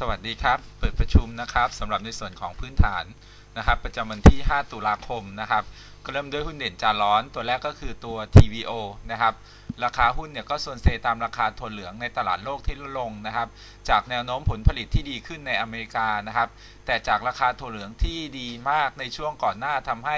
สวัสดีครับ เปิดประชุมนะครับสำหรับในส่วนของพื้นฐานนะครับประจำวันที่ 5 ตุลาคมนะครับ ก็เริ่มด้วยหุ้นเด่นจาร้อน ตัวแรกก็คือตัว TVO นะครับ ราคาหุ้นเนี่ยก็ส่วนเซตามราคาถั่วเหลืองในตลาดโลกที่ลดลงนะครับ จากแนวโน้มผลผลิตที่ดีขึ้นในอเมริกานะครับ แต่จากราคาถั่วเหลืองที่ดีมากในช่วงก่อนหน้าทำให้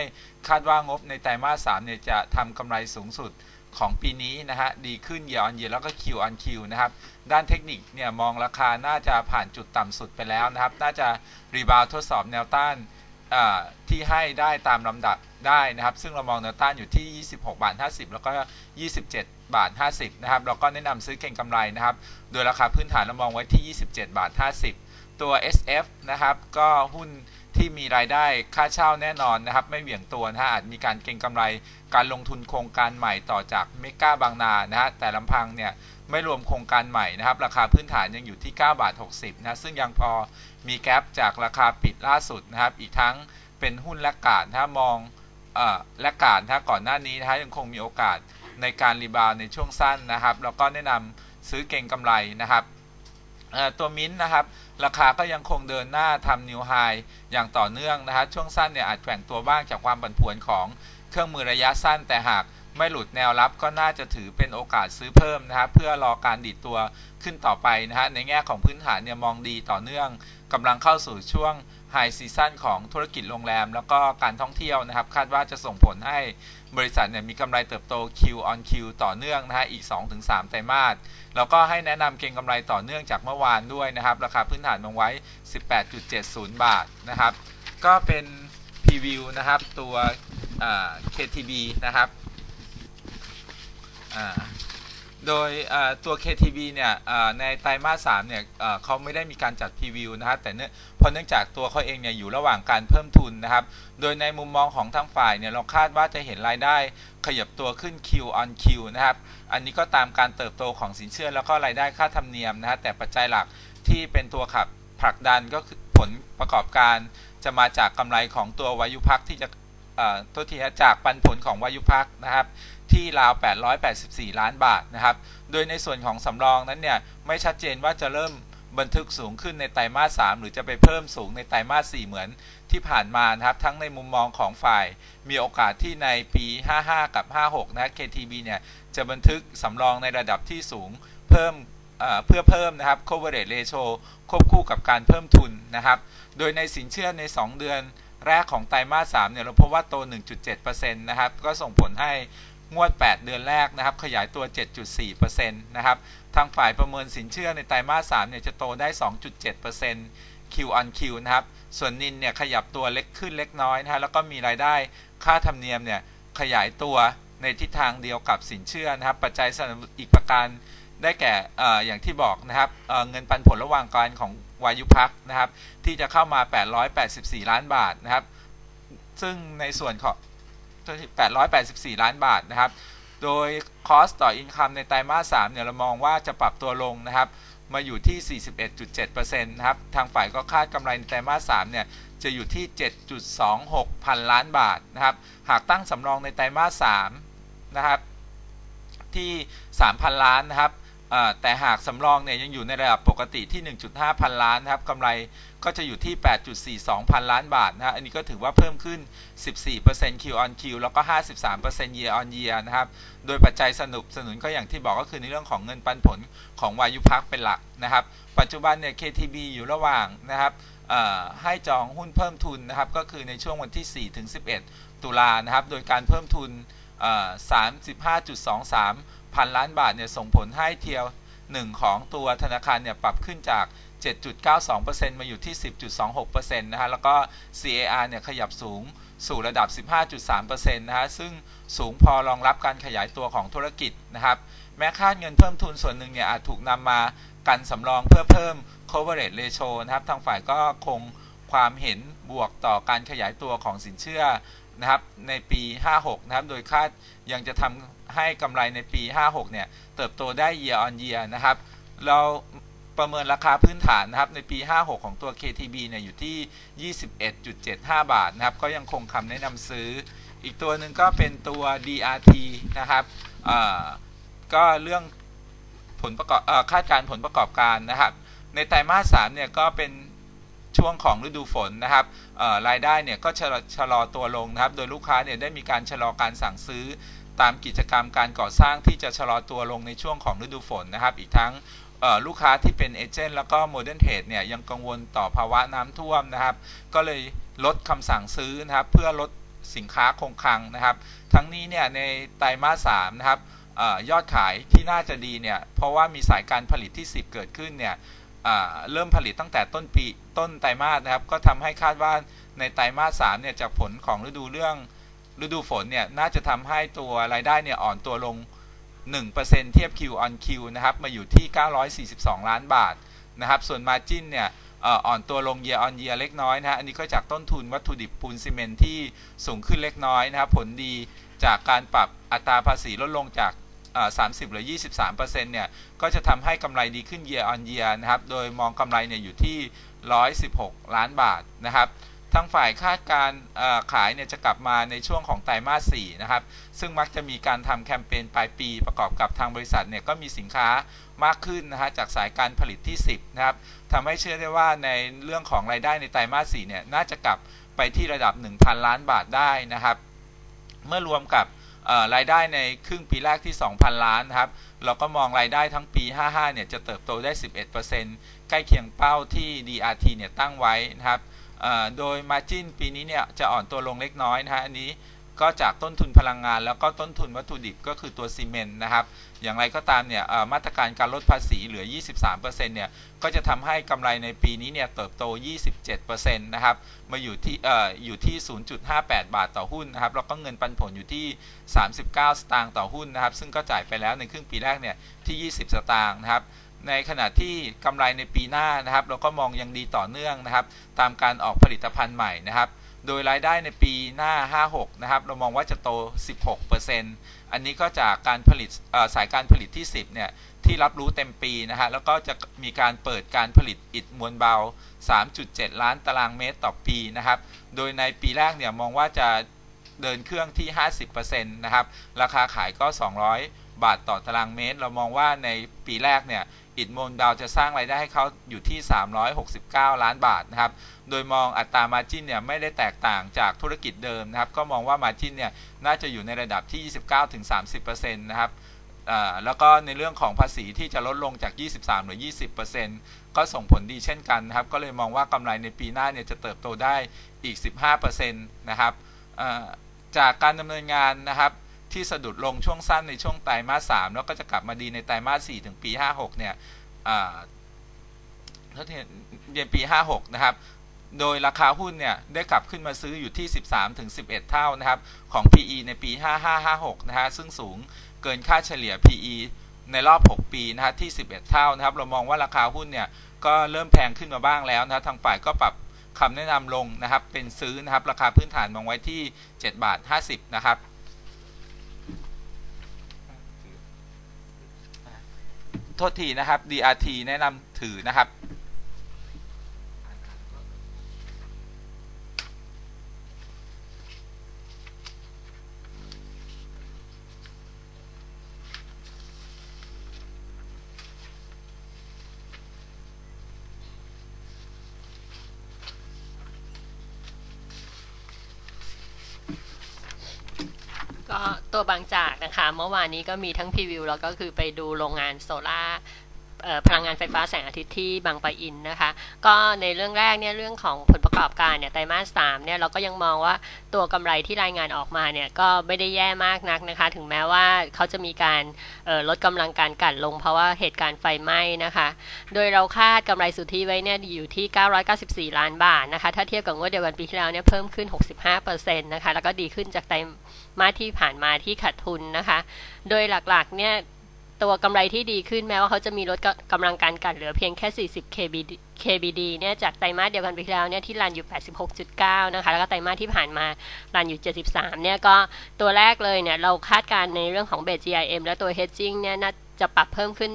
คาดว่างบในไตรมาส3เนี่ยจะทำกำไรสูงสุด ของปีนี้นะฮะดีขึ้นเยียร์ออนเยียร์แล้วก็คิวออนคิวนะครับ ด้านเทคนิคเนี่ยมองราคาน่าจะผ่านจุดต่ำสุดไปแล้วนะครับ น่าจะรีบาวทดสอบแนวต้านที่ให้ได้ตามลำดับได้นะครับ ซึ่งเรามองแนวต้านอยู่ที่ 26 บาท 50 แล้วก็ 27 บาท 50 นะครับ เราก็แนะนำซื้อเก่งกำไรนะครับ โดยราคาพื้นฐานเรามองไว้ที่ 27 บาท 50 ตัว SF นะครับ ก็หุ้น ที่มีรายได้ค่าเช่าแน่นอนนะครับ ไม่เหวี่ยงตัวนะฮะอาจมีการเก็งกำไรการลงทุนโครงการใหม่ต่อจากเมกาบางนานะฮะแต่ลำพังเนี่ยไม่รวมโครงการใหม่นะครับ ราคาพื้นฐานยังอยู่ที่ 9 บาท 60 นะซึ่งยังพอมีแกลบจากราคาปิดล่าสุดนะครับ อีกทั้งเป็นหุ้นและกาดถ้ามองอและกาดถ้าก่อนหน้านี้นะฮะยังคงมีโอกาสในการรีบาวในช่วงสั้นนะครับแล้วก็แนะนำซื้อเก่งกำไรนะครับ ตัวมิ้นนะครับ ราคาก็ยังคงเดินหน้าทำนิวไฮอย่างต่อเนื่องนะครับช่วงสั้นเนี่ยอาจแกว่งตัวบ้างจากความผันผวนของเครื่องมือระยะสั้นแต่หากไม่หลุดแนวรับก็น่าจะถือเป็นโอกาสซื้อเพิ่มนะครับเพื่อรอการดิดตัวขึ้นต่อไปนะฮะในแง่ของพื้นฐานเนี่ยมองดีต่อเนื่องกำลังเข้าสู่ช่วง ไฮซีซั่นของธุรกิจโรงแรม แล้วก็การท่องเที่ยวนะครับ คาดว่าจะส่งผลให้บริษัทเนี่ยมีกำไรเติบโต Q on Q ต่อเนื่องนะฮะอีก 2-3 ไตรมาสแล้วก็ให้แนะนำเก็งกำไรต่อเนื่องจากเมื่อวานด้วยนะครับ ราคาพื้นฐานมองไว้ 18.70 บาทนะครับ ก็เป็นพรีวิวนะครับตัว KTB นะครับ โดยตัว KTB เนี่ยในไตรมาส 3 เนี่ยเขาไม่ได้มีการจัดพรีวิวนะครับแต่เนื่องเพราะเนื่องจากตัวเขาเองเนี่ยอยู่ระหว่างการเพิ่มทุนนะครับ โดยในมุมมองของทางฝ่ายเนี่ยเราคาดว่าจะเห็นรายได้ขยับตัวขึ้น Q on Q นะครับ อันนี้ก็ตามการเติบโตของสินเชื่อแล้วก็รายได้ค่าธรรมเนียมนะฮะแต่ปัจจัยหลักที่เป็นตัวขับผลักดันก็คือผลประกอบการจะมาจากกำไรของตัววายุพักที่จะตัวทีจากปันผลของวายุพักนะครับ ที่ราว 884 ล้านบาทนะครับ โดยในส่วนของสำรองนั้นเนี่ยไม่ชัดเจนว่าจะเริ่มบันทึกสูงขึ้นในไตรมาส 3 หรือจะไปเพิ่มสูงในไตรมาส 4 เหมือนที่ผ่านมานะครับ ทั้งในมุมมองของฝ่าย มีโอกาสที่ในปี 55 กับ 56 นะ KTB เนี่ยจะบันทึกสำรองในระดับที่สูงเพิ่มเพื่อเพิ่มนะครับ coverage ratio ควบคู่กับการเพิ่มทุนนะครับ โดยในสินเชื่อใน 2 เดือนแรกของไตรมาส 3 เนี่ยเราพบว่าโต 1.7%นะครับ ก็ส่งผลให้ งวด 8 เดือนแรกนะครับ ขยายตัว 7.4%นะครับ ทางฝ่ายประเมินสินเชื่อในไตรมาส 3 เนี่ยจะโตได้ 2.7% Q on Q นะครับ ส่วนนินเนี่ยขยับตัวเล็กขึ้นเล็กน้อยนะฮะ แล้วก็มีรายได้ค่าธรรมเนียมเนี่ยขยายตัวในทิศทางเดียวกับสินเชื่อนะครับ ปัจจัยสนับสนุนอีกประการได้แก่ออย่างที่บอกนะครับเเงินปันผลระหว่างการของวายุพักนะครับ ที่จะเข้ามา 884 ล้านบาทนะครับ ซึ่งในส่วนของ 884 ล้านบาทนะครับ โดยคอสต่ออินคัมในไตรมาส 3 เนี่ย เรามองว่าจะปรับตัวลงนะครับ มาอยู่ที่ 41.7%นะครับ ทางฝ่ายก็คาดกำไรในไตรมาส 3 เนี่ย จะอยู่ที่ 7.26 พันล้านบาทนะครับ หากตั้งสำรองในไตรมาส 3 นะครับ ที่ 3,000 ล้านนะครับแต่หากสำรองเนี่ยยังอยู่ในระดับปกติที่ 1.5 พันล้านนะครับกำไร ก็จะอยู่ที่ 8.42 พันล้านบาทนะอันนี้ก็ถือว่าเพิ่มขึ้น 14% Q on Q แล้วก็ 53% Year on Year นะครับ โดยปัจจัยสนุบสนุนก็อย่างที่บอกก็คือในเรื่องของเงินปันผลของวายุพักเป็นหลักนะครับ ปัจจุบันเนี่ย KTB อยู่ระหว่างนะครับให้จองหุ้นเพิ่มทุนนะครับ ก็คือในช่วงวันที่ 4 ถึง 11 ตุลานะครับ โดยการเพิ่มทุน 35.23 พันล้านบาทเนี่ยส่งผลให้เทียวหนึ่งของตัวธนาคารเนี่ยปรับขึ้นจาก 7.92%มาอยู่ที่ 10.26%นะฮะ แล้วก็ CAR เนี่ยขยับสูงสู่ระดับ 15.3%นะฮะ ซึ่งสูงพอรองรับการขยายตัวของธุรกิจนะครับ แม้ค่าเงินเพิ่มทุนส่วนหนึ่งเนี่ยอาจถูกนำมากันสำรองเพื่อเพิ่ม coverage ratio นะครับ ทางฝ่ายก็คงความเห็นบวกต่อการขยายตัวของสินเชื่อนะครับในปี 56 นะครับ โดยคาดยังจะทำให้กำไรในปี 56 เนี่ย เติบโตได้ year on year นะครับ เรา ประเมินราคาพื้นฐานนะครับในปี 56 ของตัว KTB เนี่ยอยู่ที่ 21.75 บาทนะครับ ก็ยังคงคำแนะนำซื้อ อีกตัวหนึ่งก็เป็นตัว DRT นะครับก็เรื่องผลประกอบคาดการผลประกอบการนะครับ ในไตรมาสสามเนี่ยก็เป็นช่วงของฤดูฝนนะครับรายได้เนี่ยก็ชะลอตัวลงนะครับ โดยลูกค้าเนี่ยได้มีการชะลอการสั่งซื้อตามกิจกรรมการก่อสร้างที่จะชะลอตัวลงในช่วงของฤดูฝนนะครับ อีกทั้ง ลูกค้าที่เป็นเอเจนต์แล้วก็โมเดิร์นเทรดเนี่ยยังกังวลต่อภาวะน้ำท่วมนะครับ ก็เลยลดคำสั่งซื้อนะครับ เพื่อลดสินค้าคงคลังนะครับ ทั้งนี้เนี่ยในไตรมาสสามนะครับยอดขายที่น่าจะดีเนี่ยเพราะว่ามีสายการผลิตที่ 10 เกิดขึ้นเนี่ยเริ่มผลิตตั้งแต่ต้นปีต้นไตรมาสนะครับ ก็ทำให้คาดว่าในไตรมาสสามเนี่ยจากผลของฤดูเรื่องฤดูฝนเนี่ยน่าจะทำให้ตัวรายได้เนี่ยอ่อนตัวลง 1%เทียบ Q on Q นะครับ มาอยู่ที่ 942 ล้านบาทนะครับ ส่วน Margin เนี่ยอ่อนตัวลง year on year เล็กน้อยนะฮะ อันนี้ก็จากต้นทุนวัตถุดิบปูนซีเมนที่สูงขึ้นเล็กน้อยนะครับ ผลดีจากการปรับอัตราภาษีลดลงจาก 30 หรือ 23%เนี่ย ก็จะทำให้กำไรดีขึ้น year on year นะครับ โดยมองกำไรเนี่ยอยู่ที่ 116 ล้านบาทนะครับ ทางฝ่ายคาดการขายเนี่ยจะกลับมาในช่วงของไตรมาส4นะครับ ซึ่งมักจะมีการทำแคมเปญปลายปีประกอบกับทางบริษัทเนี่ยก็มีสินค้ามากขึ้นนะฮะจากสายการผลิตที่ 10 นะครับทำให้เชื่อได้ว่าในเรื่องของรายได้ในไตรมาส4เนี่ยน่าจะกลับไปที่ระดับ 1,000 ล้านบาทได้นะครับ เมื่อรวมกับรายได้ในครึ่งปีแรกที่ 2,000 ล้านนะครับ เราก็มองรายได้ทั้งปี 55 เนี่ยจะเติบโตได้ 11%ใกล้เคียงเป้าที่ DRT เนี่ยตั้งไว้นะครับ โดย Margin ปีนี้เนี่ยจะอ่อนตัวลงเล็กน้อยนะฮะอันนี้ก็จากต้นทุนพลังงานแล้วก็ต้นทุนวัตถุดิบก็คือตัวซีเมนต์นะครับ อย่างไรก็ตามเนี่ยมาตรการการลดภาษีเหลือ 23%เนี่ยก็จะทำให้กำไรในปีนี้เนี่ยเติบโต 27%นะครับมาอยู่ที่ออยู่ที่ 0.58 บาทต่อหุ้นนะครับแล้วก็เงินปันผลอยู่ที่ 39 สตางค์ต่อหุ้นนะครับ ซึ่งก็จ่ายไปแล้วในครึ่งปีแรกเนี่ยที่ 20 สตางค์นะครับ ในขณะที่กำไรในปีหน้านะครับ เราก็มองยังดีต่อเนื่องนะครับ ตามการออกผลิตภัณฑ์ใหม่นะครับ โดยรายได้ในปีหน้า 56 นะครับ เรามองว่าจะโต 16%อันนี้ก็จากการผลิตสายการผลิตที่ 10 เนี่ยที่รับรู้เต็มปีนะฮะแล้วก็จะมีการเปิดการผลิตอิฐมวลเบา 3.7 ล้านตารางเมตรต่อปีนะครับ โดยในปีแรกเนี่ยมองว่าจะเดินเครื่องที่ 50%นะครับ ราคาขายก็200 บาทต่อตารางเมตร เรามองว่าในปีแรกเนี่ยอิดมนดาวจะสร้างรายได้ให้เขาอยู่ที่ 369 ล้านบาทนะครับ โดยมองอัตรามาจินเนี่ยไม่ได้แตกต่างจากธุรกิจเดิมนะครับ ก็มองว่ามาจินเนี่ยน่าจะอยู่ในระดับที่ 29-30%นะครับแล้วก็ในเรื่องของภาษีที่จะลดลงจาก 23 หรือ 20%ก็ส่งผลดีเช่นกันนะครับ ก็เลยมองว่ากำไรในปีหน้าเนี่ยจะเติบโตได้อีก 15%นะครับจากการดำเนินงานนะครับ ที่สะดุดลงช่วงสั้นในช่วงไตรมาสสามแล้วก็จะกลับมาดีในไตรมาสสี่ถึงปีห้าหกเนี่ยถ้าเห็นเนปีห้าหกนะครับ โดยราคาหุ้นเนี่ยได้กลับขึ้นมาซื้ออยู่ที่ 13ถึง11 เท่านะครับ ของ PE ในปี 5556 นะฮะ ซึ่งสูงเกินค่าเฉลี่ย PE ในรอบ 6 ปีนะฮะที่ 11 เท่านะครับ เรามองว่าราคาหุ้นเนี่ยก็เริ่มแพงขึ้นมาบ้างแล้วนะทางฝ่ายก็ปรับคำแนะนำลงนะครับ เป็นซื้อนะครับ ราคาพื้นฐานมองไว้ที่ 7 บาท 50 นะครับ โทษทีนะครับ DRT แนะนำถือนะครับ ตัวบางจากนะคะ เมื่อวานนี้ก็มีทั้งพรีวิวแล้วก็คือไปดูโรงงานโซลา่าพลังงานไฟฟ้าแสงอาทิตย์ที่บางปะอินนะคะ ก็ในเรื่องแรกเนี่ยเรื่องของผลประกอบการเนี่ยไตรมาสสามเนี่ยเราก็ยังมองว่าตัวกำไรที่รายงานออกมาเนี่ยก็ไม่ได้แย่มากนักนะคะ ถึงแม้ว่าเขาจะมีการลดกำลังการกันลงเพราะว่าเหตุการณ์ไฟไหม้นะคะ โดยเราคาดกำไรสุทธิไว้เนี่ยอยู่ที่ 994 ล้านบาทนะคะ ถ้าเทียบกับงวดเดียวกันปีที่แล้วเนี่ยเพิ่มขึ้น 65%นะคะแล้วก็ดีขึ้นจากไตร มาสที่ผ่านมาที่ขาดทุนนะคะ โดยหลักๆเนี่ยตัวกำไรที่ดีขึ้นแม้ว่าเขาจะมีลดกำลังการกันเหลือเพียงแค่ 40 KB KBD เนี่ยจากไตรมาสเดียวกันปีที่แล้วเนี่ยที่รันอยู่ 86.9 นะคะ แล้วก็ไตรมาสที่ผ่านมารันอยู่ 73 เนี่ยก็ตัวแรกเลยเนี่ยเราคาดการณ์ในเรื่องของเบส GIM และตัว hedging เนี่ยน่า จะปรับเพิ่มขึ้น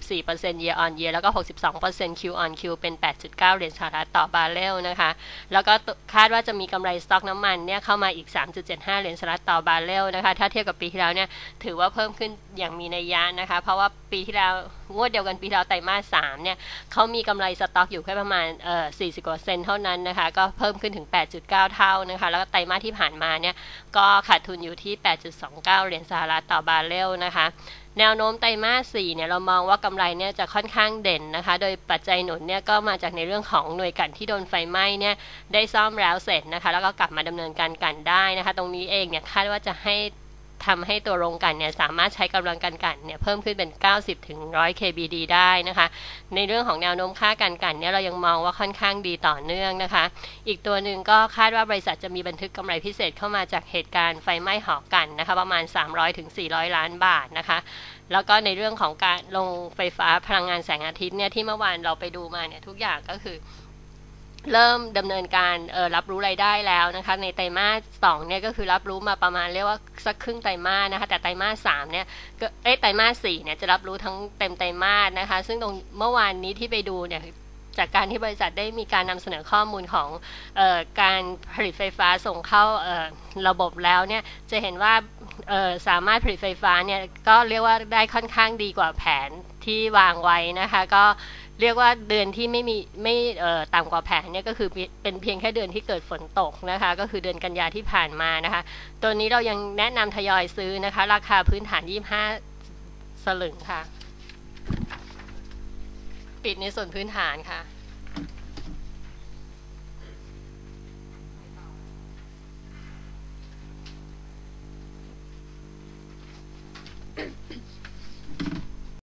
164% year on year แล้วก็ 62% Q on Q เป็น 8.9 เหรียญสหรัฐต่อบาร์เรลนะคะ แล้วก็คาดว่าจะมีกำไรสต็อกน้ำมันเนี่ยเข้ามาอีก 3.75 เหรียญสหรัฐต่อบาร์เรลนะคะ ถ้าเทียบกับปีที่แล้วเนี่ยถือว่าเพิ่มขึ้นอย่างมีนัยยะนะคะ เพราะว่าปีที่แล้วงวดเดียวกันปีที่แล้วไตรมาส3เนี่ยเขามีกำไรสต็อกอยู่แค่ประมาณเอ่อ40กว่าเซนเท่านั้นนะคะ ก็เพิ่มขึ้นถึง 8.9 เท่านะคะ แล้วก็ไตรมาสที่ผ่านมาเนี่ยก็ขาดทุนอยู่ที่ 8.29 เหรียญสหรัฐต่อบาร์เรลนะคะ แนวโน้มไตรมาส4เนี่ยเรามองว่ากำไรเนี่ยจะค่อนข้างเด่นนะคะ โดยปัจจัยหนุนเนี่ยก็มาจากในเรื่องของหน่วยกันที่โดนไฟไหม้เนี่ยได้ซ่อมแล้วเสร็จนะคะ แล้วก็กลับมาดำเนินการกันได้นะคะ ตรงนี้เองเนี่ยคาดว่าจะให้ ทำให้ตัวโรงกันเนี่ยสามารถใช้กำลังการกันเนี่ยเพิ่มขึ้นเป็น 90ถึง100 kbd ได้นะคะ ในเรื่องของแนวโน้มค่าการกันเนี่ยเรายังมองว่าค่อนข้างดีต่อเนื่องนะคะ อีกตัวหนึ่งก็คาดว่าบริษัทจะมีบันทึกกำไรพิเศษเข้ามาจากเหตุการณ์ไฟไหม้หอกันนะคะประมาณ 300ถึง400 ล้านบาทนะคะ แล้วก็ในเรื่องของการลงไฟฟ้าพลังงานแสงอาทิตย์เนี่ยที่เมื่อวานเราไปดูมาเนี่ยทุกอย่างก็คือ เริ่มดำเนินการออรับรู้รายได้แล้วนะคะ ในไตรมาสสองเนี่ยก็คือรับรู้มาประมาณเรียกว่าสักครึ่งไตรมาสนะคะ แต่ไตรมาสสามเนี่ยก็เอ้ไตรมาสสี่เนี่ยจะรับรู้ทั้งเต็มไตรมาสนะคะ ซึ่งตรงเมื่อวานนี้ที่ไปดูเนี่ยจากการที่บริษัทได้มีการนำเสนอข้อมูลของออการผลิตไฟฟ้าส่งเข้าระบบแล้วเนี่ยจะเห็นว่าสามารถผลิตไฟฟ้าเนี่ยก็เรียกว่าได้ค่อนข้างดีกว่าแผนที่วางไว้นะคะ ก็ เรียกว่าเดือนที่ไม่มีไม่เอ่อต่ำกว่าแผนเนี่ยก็คือเป็นเพียงแค่เดือนที่เกิดฝนตกนะคะ ก็คือเดือนกันยาที่ผ่านมานะคะ ตัวนี้เรายังแนะนำทยอยซื้อนะคะ ราคาพื้นฐาน 25 สลึงค่ะ ปิดในส่วนพื้นฐานค่ะ